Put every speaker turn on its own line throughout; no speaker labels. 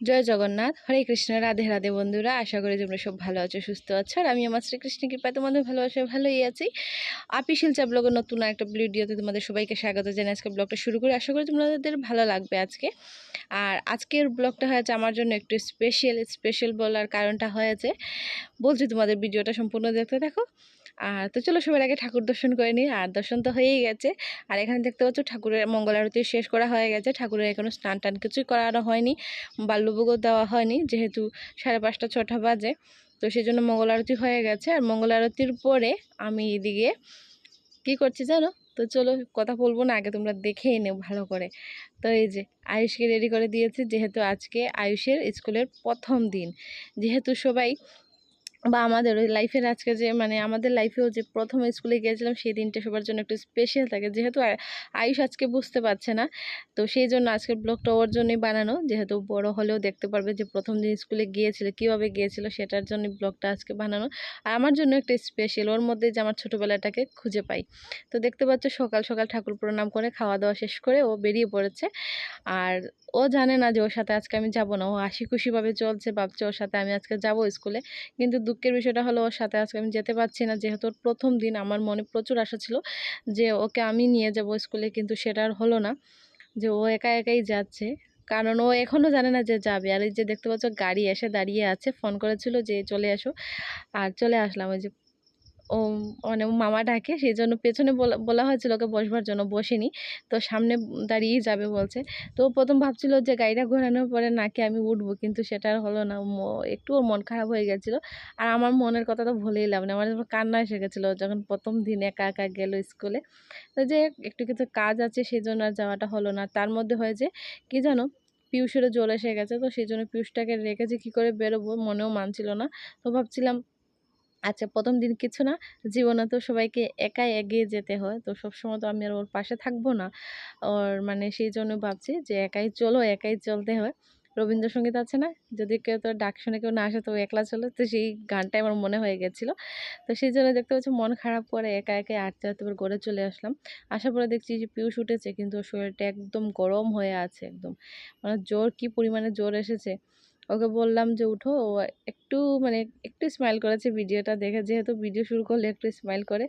জয় জগন্নাথ, হরে কৃষ্ণ, রাধে রাধে বন্ধুরা। আশা করি তোমরা সব ভালো আছো, সুস্থ আছো। আর আমি আমার শ্রীকৃষ্ণ কৃপায় তোমাদের ভালোবাসা ভালোই আছি। আপি শিলচা ব্লগের নতুন একটা ভিডিওতে তোমাদের সবাইকে স্বাগত জানাই। আজকে ব্লগটা শুরু করি। আশা করি তোমাদের ভালো লাগবে আজকে। আর আজকের ব্লগটা হয়েছে আমার জন্য একটু স্পেশাল স্পেশাল বলার কারণটা হয়েছে। বলছি তোমাদের ভিডিওটা সম্পূর্ণ দেখতে দেখো আর তো চলো সবার আগে ঠাকুর দর্শন করে নিই। আর দর্শন তো হয়েই গেছে। আর এখানে দেখতে পাচ্ছ ঠাকুরের মঙ্গল আরতি শেষ করা হয়ে গেছে। ঠাকুরের এখনও স্নান টান কিছুই করানো হয়নি। বাল্যভোগও দেওয়া হয়নি, যেহেতু সাড়ে পাঁচটা, ছটা বাজে। তো সেই জন্য মঙ্গল আরতি হয়ে গেছে। আর মঙ্গল আরতির পরে আমি এদিকে কি করছি জানো? তো চলো কথা বলব না, আগে তোমরা দেখেই নেও ভালো করে। তো এই যে আয়ুষকে রেডি করে দিয়েছি, যেহেতু আজকে আয়ুষের স্কুলের প্রথম দিন। যেহেতু সবাই বা আমাদের ওই লাইফের আজকে যে মানে আমাদের লাইফেও যে প্রথম স্কুলে গিয়েছিলাম, সেই দিনটা সবার জন্য একটু স্পেশাল থাকে। যেহেতু আয়ুষ আজকে বুঝতে পারছে না, তো সেই জন্য আজকের ব্লগটা ওর জন্যই বানানো। যেহেতু বড় হলেও দেখতে পারবে যে, প্রথম দিন স্কুলে গিয়েছিল, কীভাবে গিয়েছিল, সেটার জন্য ব্লগটা আজকে বানানো। আর আমার জন্য একটা স্পেশাল ওর মধ্যে যে আমার ছোটোবেলাটাকে খুঁজে পাই। তো দেখতে পাচ্ছ, সকাল সকাল ঠাকুর প্রণাম করে খাওয়া দাওয়া শেষ করে ও বেরিয়ে পড়েছে। আর ও জানে না যে, ওর সাথে আজকে আমি যাব না। ও হাসি খুশিভাবে চলছে, ভাবছে ওর সাথে আমি আজকে যাব স্কুলে কিন্তু দুঃখের বিষয়টা হলো ওর সাথে আজকে আমি যেতে পারছি না। যেহেতু প্রথম দিন আমার মনে প্রচুর আশা ছিল যে ওকে আমি নিয়ে যাব স্কুলে, কিন্তু সেটা আর হলো না যে ও একা একাই যাচ্ছে। কারণ ও এখনও জানে না যে যাবে। আর এই যে দেখতে পাচ্ছ, গাড়ি এসে দাঁড়িয়ে আছে, ফোন করেছিল যে চলে আসো আর চলে আসলাম। ওই যে ও মানে মামা ডাকে সেই জন্য পেছনে বলা হয়েছিল ওকে বসবার জন্য, বসেনি। তো সামনে দাঁড়িয়েই যাবে বলছে। তো প্রথম ভাবছিল যে গাড়িটা ঘোরানোর পরে নাকি আমি উঠবো, কিন্তু সেটা আর হলো না। একটু ওর মন খারাপ হয়ে গেছিল। আর আমার মনের কথা তো ভুলেই লাভ না আমার কান্না এসে গেছিল যখন প্রথম দিন একা একা গেলো স্কুলে। তো যে একটু কিছু কাজ আছে সেই জন্য আর যাওয়াটা হলো না। তার মধ্যে হয় যে, কী জানো, পিউষেরও জল এসে গেছে। তো সেই জন্য পিউষটাকে রেখে যে কী করে বেরোবো, মনেও মানছিল না। তো ভাবছিলাম আচ্ছা প্রথম দিন কিছু না। জীবনে তো সবাইকে একাই এগিয়ে যেতে হয়। তো সবসময় তো আমি আর ওর পাশে থাকব না। ওর মানে সেই জন্য ভাবছি যে একাই চলো, একাই চলতে হয়। রবীন্দ্রসঙ্গীত আছে না? যদি কেউ তো ডাক শুনে কেউ না আসে তো একলা চলো। তো সেই গানটাই আমার মনে হয়ে গেছিল। তো সেই জন্য দেখতে পাচ্ছি মন খারাপ করে একা, একাই আটতে আটতে পর গড়ে চলে আসলাম। আসার পরে দেখছি যে পিউষ উঠেছে, কিন্তু শরীরটা একদম গরম হয়ে আছে একদম। মানে জ্বর কি পরিমাণে জ্বর এসেছে। ওকে বললাম যে, উঠো। ও একটু মানে একটু স্মাইল করেছে ভিডিওটা দেখে, যেহেতু ভিডিও শুরু করলে একটু স্মাইল করে।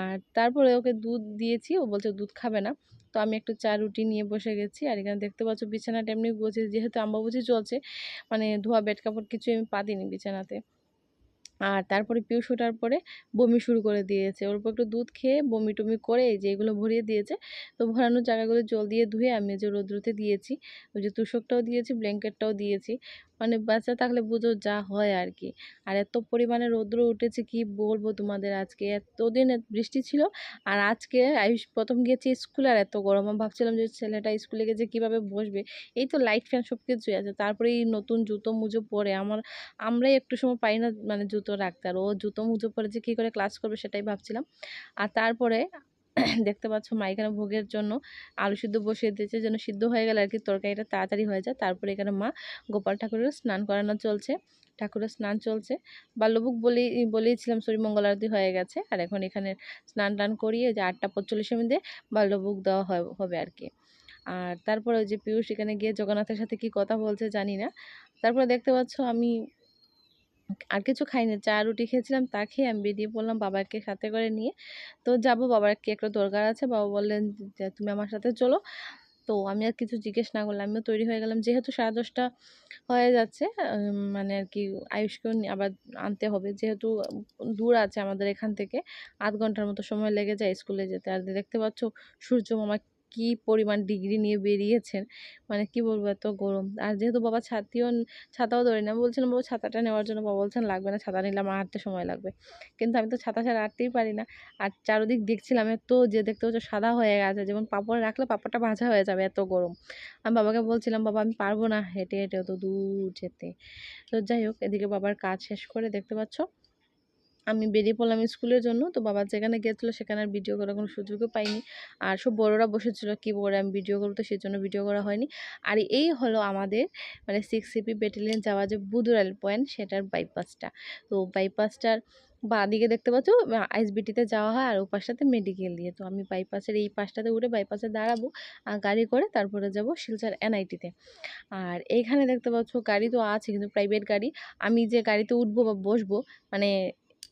আর তারপরে ওকে দুধ দিয়েছি, ও বলছে দুধ খাবে না। তো আমি একটু চা রুটি নিয়ে বসে গেছি। আর এখানে দেখতে পাচ্ছ বিছানাটা এমনি বসে যেহেতু আম্বাবুজি চলছে মানে ধোয়া বেড কাপড় কিছু আমি পাতিনি বিছানাতে। আর তারপরে পিউষ ওঠার পরে বমি শুরু করে দিয়েছে। ওর উপর একটু দুধ খেয়ে বমি টমি করে যে এগুলো ভরিয়ে দিয়েছে। তো ভরানোর জায়গাগুলো জল দিয়ে ধুয়ে আমি যে রোদ্রুতে দিয়েছি। ওই যে তুষকটাও দিয়েছি ব্ল্যাঙ্কেটটাও দিয়েছি। মানে বাচ্চা থাকলে বুঝো যা হয় আর কি আর এত পরিমাণে রৌদ্র উঠেছে, কি বলব তোমাদের আজকে? এতদিন বৃষ্টি ছিল আর আজকে আয়ুষ প্রথম গিয়েছি স্কুলে আর এত গরম। আমি ভাবছিলাম যে ছেলেটা স্কুলে গেছে কীভাবে বসবে? এই তো লাইট ফ্যান সব কিছুই আছে। তারপরে এই নতুন জুতো মুজো পরে আমার, আমরাই একটু সময় পাই না মানে জুতো রাখতে। আর ও জুতো মুজো পরে যে কী করে ক্লাস করবে সেটাই ভাবছিলাম। আর তারপরে দেখতে পাচ্ছ মা এখানে ভোগের জন্য আলু সিদ্ধ বসিয়ে দিয়েছে, যেন সিদ্ধ হয়ে গেলে আর কি তরকারিটা তাড়াতাড়ি হয়ে যায়। তারপরে এখানে মা গোপাল ঠাকুরের স্নান করানো চলছে, ঠাকুরের স্নান চলছে। বাল্যভোগ বলেই বলেইছিলাম সরি মঙ্গল আরতি হয়ে গেছে, আর এখন এখানে স্নান টান করিয়ে যে আটটা পঁচল্লিশের মধ্যে বাল্যভোগ দেওয়া হবে আর কি। আর তারপরে ওই যে পিয়ুষ এখানে গিয়ে জগন্নাথের সাথে কি কথা বলছে জানি না। তারপরে দেখতে পাচ্ছ আমি আর কিছু খাইনি। চা, রুটি খেয়েছিলাম, তা খেয়ে আমি বেরিয়ে পড়লাম বাবাকে সাথে করে নিয়ে। তো যাব, বাবার কি একটা দরকার আছে? বাবা বললেন যে, তুমি আমার সাথে চলো। তো আমি আর কিছু জিজ্ঞেস না করলাম। আমিও তৈরি হয়ে গেলাম। যেহেতু সাড়ে দশটা হয়ে যাচ্ছে মানে আর কি আয়ুষকেও আবার আনতে হবে। যেহেতু দূর আছে আমাদের এখান থেকে, আধ ঘণ্টার মতো সময় লেগে যায় স্কুলে যেতে। আর দেখতে পাচ্ছ, সূর্য মামা কি পরিমাণ ডিগ্রি নিয়ে বেরিয়েছেন? মানে কি বলব এত গরম? আর যেহেতু বাবা ছাতিও ছাতাও ধরে না বলছিলাম, বাবা, ছাতাটা নেওয়ার জন্য বাবা বলছেন, লাগবে না, ছাতা নিলাম হাঁটতে সময় লাগবে। কিন্তু আমি তো ছাতা ছাড়া হাঁটতেই পারি না। আর চারোদিক দেখছিলাম, এত যে দেখতে হচ্ছে সাদা হয়ে গেছে, যেমন পাপড় রাখলে পাপড়টা ভাজা হয়ে যাবে, এত গরম। আমি বাবাকে বলছিলাম, বাবা, আমি পারব না হেঁটে হেঁটে, অত দূর যেতে। তো যাই হোক, এদিকে বাবার কাজ শেষ করে দেখতে পাচ্ছ আমি বেরিয়ে পড়লাম স্কুলের জন্য। তো বাবা যেখানে গিয়েছিল সেখানে আর ভিডিও করার কোনো সুযোগও পাইনি। আর সব বড়রা বসেছিল কী করে আমি ভিডিও করব তো সেই জন্য ভিডিও করা হয়নি। আর এই হলো আমাদের মানে সিক্স সিপি ব্যাটালিয়ন যাওয়া যে বুধুরাল পয়েন্ট সেটার বাইপাসটা তো বাইপাসটার বা দিকে দেখতে পাচ্ছ আইসবিটিতে যাওয়া হয় আর ও পাশটাতে মেডিকেল দিয়ে। তো আমি বাইপাসের এই পাশটাতে উঠে বাইপাসে দাঁড়াবো আর গাড়ি করে তারপরে যাব শিলচর এনআইটিতে আর এইখানে দেখতে পাচ্ছ গাড়ি তো আছে কিন্তু প্রাইভেট গাড়ি। আমি যে গাড়িতে উঠবো বা বসবো মানে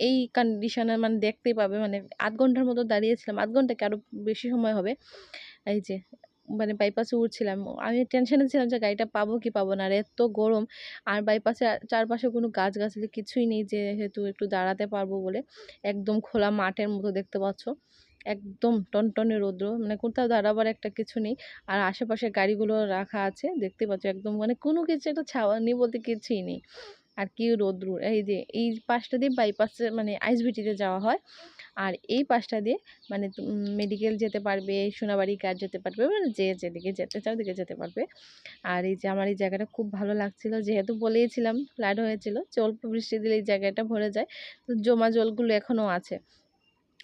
এই কন্ডিশনে মানে দেখতেই পাবে। মানে আধ ঘণ্টার মতো দাঁড়িয়েছিলাম, আধ ঘণ্টা কি আরও বেশি সময় হবে। এই যে মানে বাইপাসে উঠছিলাম। আমি টেনশনে ছিলাম যে গাড়িটা পাবো কি পাবো না, আর এত গরম। আর বাইপাসে চারপাশে কোনো গাছগাছালি কিছুই নেই যেহেতু একটু দাঁড়াতে পারব বলে। একদম খোলা মাঠের মতো দেখতে পাচ্ছ। একদম টনটনে রৌদ্র মানে কোথাও দাঁড়াবার একটা কিছু নেই। আর আশেপাশে গাড়িগুলো রাখা আছে, দেখতে পাচ্ছ। একদম মানে কোনো কিছু একটা ছাওয়া নেই বলতে কিছুই নেই। আর কি রোদ্রুর এই যে, এই পাশটা দিয়ে বাইপাসে মানে আইসবিটিতে যাওয়া হয়। আর এই পাশটা দিয়ে মানে মেডিকেল যেতে পারবে, সোনাবাড়ি কাজ যেতে পারবে মানে যে যেদিকে যেতে চাও দিকে যেতে পারবে। আর এই যে, আমার এই জায়গাটা খুব ভালো লাগছিল, যেহেতু বলেইছিলাম ফ্লাড হয়েছিল, জল বৃষ্টি দিলে এই জায়গাটা ভরে যায়, তো জমা জলগুলো এখনও আছে।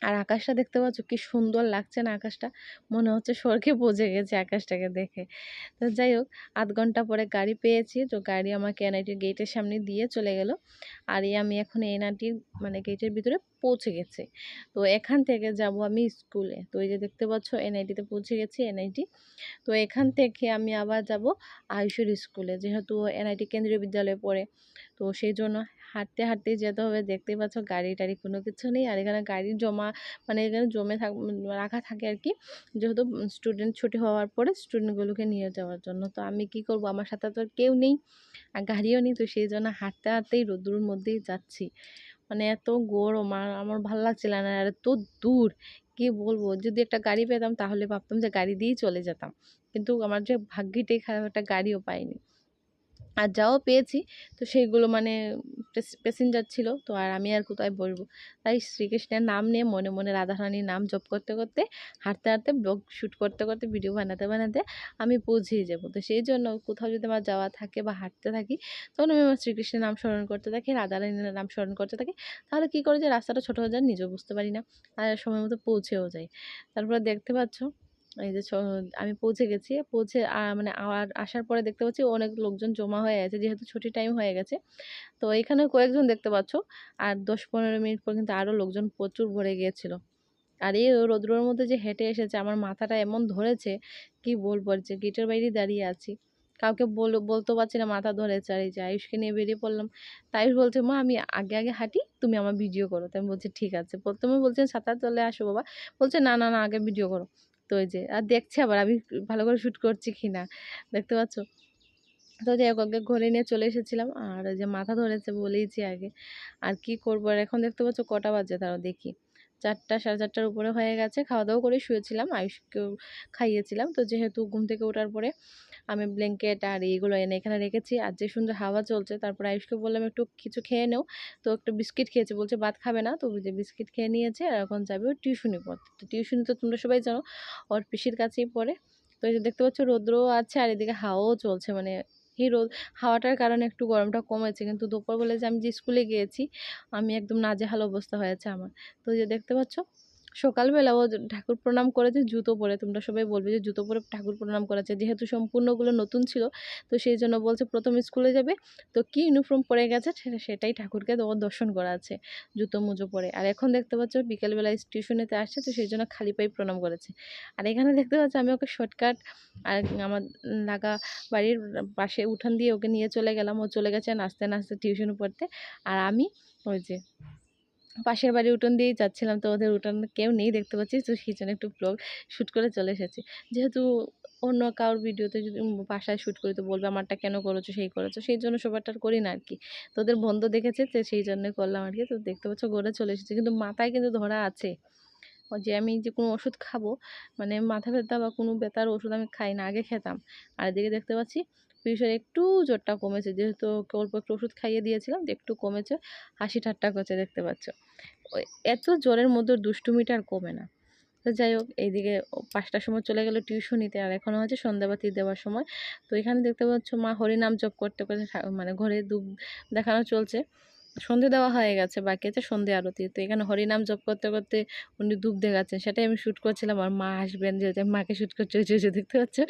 আর আকাশটা দেখতে পাচ্ছ কি সুন্দর লাগছে না আকাশটা? মনে হচ্ছে স্বর্গে পৌঁছে গেছে আকাশটাকে দেখে। তো যাই হোক, আধ ঘণ্টা পরে গাড়ি পেয়েছি। তো গাড়ি আমাকে এনআইটির গেটের সামনে দিয়ে চলে গেল। আর এই আমি এখন এনআইটির মানে গেটের ভিতরে পৌঁছে গেছি। তো এখান থেকে যাব আমি স্কুলে তো এই যে দেখতে পাচ্ছ এনআইটিতে পৌঁছে গেছি, এনআইটি। তো এখান থেকে আমি আবার যাব আয়ুষের স্কুলে যেহেতু এনআইটি কেন্দ্রীয় বিদ্যালয়ে পড়ে। তো সেই জন্য হাঁটতে হাঁটতেই যেতে হবে দেখতেই পাচ্ছ গাড়ি টাড়ি কোনো কিছু নেই। আর এখানে গাড়ি জমা মানে এখানে জমে থাক রাখা থাকে আর কি। যেহেতু স্টুডেন্ট ছুটি হওয়ার পরে স্টুডেন্টগুলোকে নিয়ে যাওয়ার জন্য। তো আমি কি করব? আমার সাথে তো কেউ নেই, আর গাড়িও নেই। তো সেই জন্য হাঁটতে, হাঁটতেই রোদ্রুর মধ্যেই যাচ্ছি। মানে এত গরম, আর আমার ভালো লাগছিল না। আর এত দূর, কি বলব? যদি একটা গাড়ি পেতাম তাহলে ভাবতাম যে গাড়ি দিয়েই চলে যেতাম। কিন্তু আমার যে ভাগ্যিটাই খারাপ, একটা গাড়িও পাইনি। আর যাও পেয়েছি। তো সেইগুলো মানে প্যাসেঞ্জার ছিল। তো আর আমি আর কোথায় বলব তাই শ্রীকৃষ্ণের নাম নিয়ে মনে মনে রাধারানীর নাম জপ করতে করতে, হাঁটতে হাঁটতে, ব্লগ শ্যুট করতে করতে ভিডিও বানাতে বানাতে আমি পৌঁছেই যাব। তো সেই জন্য কোথাও যদি আমার যাওয়া থাকে বা হাঁটতে থাকি, তখন আমি আমার শ্রীকৃষ্ণের নাম স্মরণ করতে থাকি, রাধারানীর নাম স্মরণ করতে থাকি। তাহলে কী করে যে রাস্তাটা ছোটো হয়ে যায়, নিজেও বুঝতে পারি না। আর সময় মতো পৌঁছেও যাই। তারপরে দেখতে পাচ্ছ এই যে আমি পৌঁছে গেছি। পৌঁছে মানে আর আসার পরে দেখতে পাচ্ছি অনেক লোকজন জমা হয়ে আছে, যেহেতু ছুটি টাইম হয়ে গেছে। তো এখানে কয়েকজন দেখতে পাচ্ছ। আর দশ পনেরো মিনিট পর কিন্তু আরও লোকজন প্রচুর ভরে গিয়েছিল। আর এই রৌদ্রের মধ্যে যে হেঁটে এসেছে, আমার মাথাটা এমন ধরেছে, কি বলব যে গেটের বাইরেই দাঁড়িয়ে আছি। কাউকে বল, বলতেও পারছি না, মাথা ধরেছে। আর এই যে আয়ুষকে নিয়ে বেরিয়ে পড়লাম। আয়ুষ বলছে, মা, আমি আগে আগে হাঁটি, তুমি আমার ভিডিও করো। তাই আমি বলছি, ঠিক আছে। প্রথমে বলছেন সাঁতার চলে আসো বাবা। বলছে, না না না, আগে ভিডিও করো। তো ওই যে, আর দেখছে আবার আমি ভালো করে শ্যুট করছি কি না দেখতে পাচ্ছ? তো যাই হোক ঘরে নিয়ে চলে এসেছিলাম। আর যে মাথা ধরেছে বলেইছি আগে, আর কি করব? আর এখন দেখতে পাচ্ছ কটা বাজে তারও দেখি। চারটা, সাড়ে চারটার উপরে হয়ে গেছে। খাওয়া দাওয়া করে শুয়েছিলাম, আয়ুষকেও খাইয়েছিলাম। তো যেহেতু ঘুম থেকে ওঠার পরে আমি ব্ল্যাঙ্কেট আর এইগুলো এনে এখানে রেখেছি। আর যে সুন্দর হাওয়া চলছে, তারপর আয়ুষকে বললাম, একটু কিছু খেয়ে নেও। তো একটু বিস্কিট খেয়েছে, বলছে, ভাত খাবে না। তো যে বিস্কিট খেয়ে নিয়েছে, আর এখন যাবে ও টিউশনি পড়তে। তো টিউশনি তো তোমরা সবাই জানো, ওর পিসির কাছেই পড়ে। তো এই যে দেখতে পাচ্ছ, রৌদ্রও আছে, আর এদিকে হাওয়াও চলছে। মানে এই রোদ, হাওয়াটার কারণে একটু গরমটা কমেছে। কিন্তু দুপুর বলে যে আমি যে স্কুলে গিয়েছি, আমি একদম নাজেহাল অবস্থা হয়েছে আমার। তো যে দেখতে পাচ্ছ সকালবেলা ও ঠাকুর প্রণাম করেছে, জুতো পরে তোমরা সবাই বলবে যে জুতো পরে ঠাকুর প্রণাম করেছে। যেহেতু সম্পূর্ণগুলো নতুন ছিল, তো সেই জন্য বলছে প্রথম স্কুলে যাবে, তো কি ইউনিফর্ম পরে গেছে সেটাই ঠাকুরকে ও দর্শন করা আছে, জুতো মুজো পরে। আর এখন দেখতে পাচ্ছ বিকেলবেলা টিউশনেতে আসছে, তো সেই জন্য খালি পাই প্রণাম করেছে। আর এখানে দেখতে পাচ্ছ আমি ওকে শর্টকাট আর আমার লাগা বাড়ির পাশে উঠান দিয়ে ওকে নিয়ে চলে গেলাম। ও চলে গেছে নাচতে নাচতে টিউশন পড়তে। আর আমি ওই যে পাশের বাড়ি উঠোন দিয়েই যাচ্ছিলাম, তো ওদের উঠোন কেউ নেই দেখতে পাচ্ছি, তো সেই জন্য একটু ব্লগ শ্যুট করে চলে এসেছি। যেহেতু অন্য কারোর ভিডিওতে যদি বাসায় শ্যুট করি, তো বলবে আমারটা কেন করেছ, সেই করেছ, সেই জন্য সবারটা করি না আর কি। তোদের বন্ধু দেখেছে, তো সেই জন্য করলাম আর কি, তো দেখতে পাচ্ছ গড়ে চলে এসেছে। কিন্তু মাথায় কিন্তু ধরা আছে। যে আমি যে কোনো ওষুধ খাব মানে মাথা ব্যথা বা কোনো ব্যথার ওষুধ আমি খাই না, আগে খেতাম। আর এদিকে দেখতে পাচ্ছি পিসের একটু জ্বরটা কমেছে। যেহেতু অল্প একটু ওষুধ খাইয়ে দিয়েছিলাম একটু কমেছে, হাসি ঠাট্টা করছে দেখতে পাচ্ছ। এত জ্বরের মধ্যে দুষ্টুমিটা আর কমে না। তো যাই হোক, এইদিকে পাঁচটার সময় চলে গেল টিউশনিতে আর এখনও হচ্ছে সন্ধ্যাবাতি দেওয়ার সময়। তো এখানে দেখতে পাচ্ছ মা হরিনাম জপ করতে করতে মানে ঘরে দুধ দেখানো চলছে। সন্ধে দেওয়া হয়ে গেছে, বাকি আছে সন্ধে আরতি। তো এখানে হরিনাম জপ করতে করতে উনি ধূপ দেখাচ্ছেন। সেটাই আমি শ্যুট করছিলাম, আর মা আসবেন যে মাকে শ্যুট করছে ওই যে, দেখতে পাচ্ছ?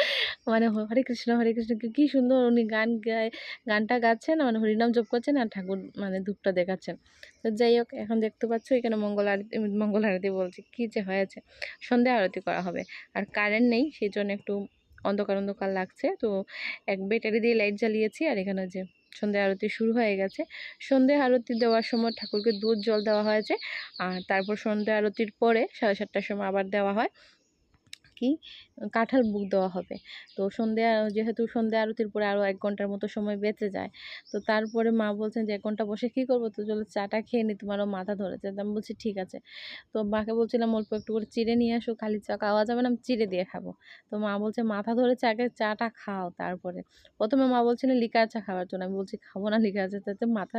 মানে হরে কৃষ্ণ হরে কৃষ্ণ, কি- কি সুন্দর উনি গান গায়, গানটা গাচ্ছেন মানে হরিনাম জপ করছেন আর ঠাকুর মানে ধূপটা দেখাচ্ছেন। তো যাই হোক, এখন দেখতে পাচ্ছ এখানে মঙ্গল আরতি মঙ্গল আরতি বলছি, কী যে হয়েছে? সন্ধে আরতি করা হবে। আর কারেন্ট নেই, সেই জন্য একটু অন্ধকার অন্ধকার লাগছে। তো এক ব্যাটারি দিয়ে লাইট জ্বালিয়েছি, আর এখানে যে সন্ধ্যা আরতি শুরু হয়ে গেছে। সন্ধে আরতি দেওয়ার সময় ঠাকুরকে দুধ জল দেওয়া হয়েছে। আর তারপর সন্ধে আরতির পরে সাড়ে সাতটার সময় আবার দেওয়া হয়। কি কাঁঠাল বুক দেওয়া হবে। তো সন্ধ্যা, যেহেতু সন্ধ্যা আরতির পরে আরও এক ঘণ্টার মতো সময় বেঁচে যায়, তো তারপরে মা বলছেন যে, এক ঘণ্টা বসে কী করব? তো চলো চাটা খেয়ে নি, তোমারও মাথা ধরেছে। তো আমি বলছি, ঠিক আছে। তো মাকে বলছিলাম, অল্প একটু করে চিড়ে নিয়ে আসো, খালি চা খাওয়া যাবে না, আমি চিড়ে দিয়ে খাব। তো মা বলছে, মাথা ধরেছে, আগে চাটা খাও তারপরে। প্রথমে মা বলছিলেন, লিকার চা খাওয়ার জন্য। আমি বলছি, খাব না লিকার চা। তাতে মাথা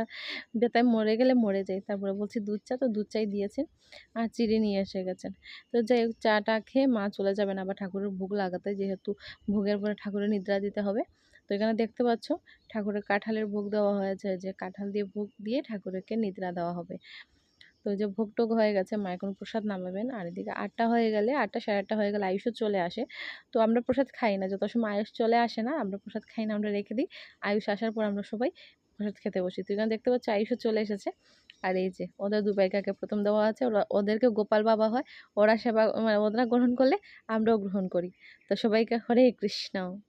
ব্যথায় মরে গেলে মরে যাই তারপরে বলছি, দুধ চা? তো দুধ চাই দিয়েছেন, আর চিড়ে নিয়ে এসে গেছেন। তো যাই চাটা খেয়ে মা চলে যাবেন আবার ঠাকুরের ভোগ লাগাতে যেহেতু ভোগের পরে ঠাকুরের নিদ্রা দিতে হবে। তো এখানে দেখতে পাচ্ছ, ঠাকুরের কাঁঠালের ভোগ দেওয়া হয়েছে। যে কাঁঠাল দিয়ে ভোগ দিয়ে ঠাকুরকে নিদ্রা দেওয়া হবে। তো যে ভোগ টোগ হয়ে গেছে মা এখন প্রসাদ নামাবেন। আর এদিকে আটটা হয়ে গেলে, আটটা সাড়ে আটটা হয়ে গেলে আয়ুষও চলে আসে। তো আমরা প্রসাদ খাই না। যত সময় আয়ুষ চলে আসে না, আমরা প্রসাদ খাই না, আমরা রেখে দিই। আয়ুষ আসার পর আমরা সবাই প্রসাদ খেতে বসি। তো এখানে দেখতে পাচ্ছ, আয়ুষও চলে এসেছে। আর এই যে ওদের দুবাই কাকে প্রথম দেওয়া আছে ওরা ওদেরকে গোপাল বাবা হয়, ওরা সেবা মানে ওরা গ্রহণ করলে আমরাও গ্রহণ করি। তো সবাইকে হরে কৃষ্ণ।